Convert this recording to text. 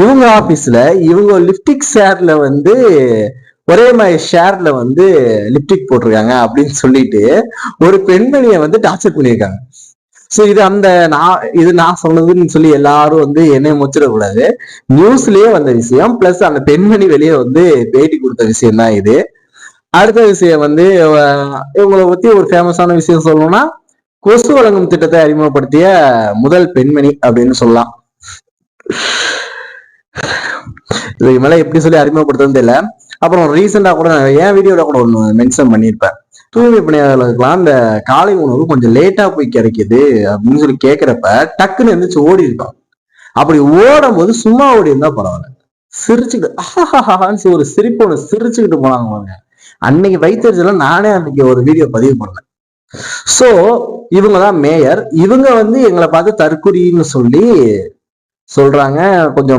இவங்க ஆபீஸ்ல இவங்க லிப்டிக் ஷேர்ல வந்து ஒரே மாதிரி ஷேர்ல வந்து லிப்டிக் போட்டிருக்காங்க அப்படின்னு சொல்லிட்டு ஒரு பெண்மணியை வந்து டார்ச்சர் பண்ணியிருக்காங்க. ஸோ இது அந்த நான் இது நான் சொன்னதுன்னு சொல்லி எல்லாரும் வந்து என்னை முச்சிடக்கூடாது நியூஸ்லயே வந்த விஷயம் பிளஸ் அந்த பெண்மணி வெளியே வந்து பேட்டி கொடுத்த விஷயம் தான் இது. அடுத்த விஷயம் வந்து இவங்களை பத்தி ஒரு ஃபேமஸான விஷயம் சொல்லணும்னா கொசு வழங்கும் திட்டத்தை அறிமுகப்படுத்திய முதல் பெண்மணி அப்படின்னு சொல்லலாம். இதுக்கு மேல எப்படி சொல்லி அறிமுகப்படுத்துறது தெரியல. அப்புறம் ரீசெண்டா கூட என் வீடியோல கூட ஒன்று மென்ஷன் பண்ணியிருப்பேன். தூய்மை பணியாளர்களுக்கெல்லாம் இந்த காலை உணவு கொஞ்சம் லேட்டா போய் கிடைக்குது அப்படின்னு சொல்லி கேட்கிறப்ப டக்குன்னு எழுந்திரிச்சு ஓடி இருக்கான். அப்படி ஓடும் போது சும்மா ஓடி இருந்தா பரவாயில்ல. சிரிச்சுக்கிட்டு ஆஹாஹான்னு ஒரு சிரிப்பு ஒன்று சிரிச்சுக்கிட்டு போனாங்க பாருங்க. அன்னைக்கு வைத்தறிச்சல நானே அன்னைக்கு ஒரு வீடியோ பதிவு பண்ணேன். சோ இவங்க தான் மேயர் இவங்க வந்து எங்களை பார்த்து தற்குறின்னு சொல்லி சொல்றாங்க. கொஞ்சம்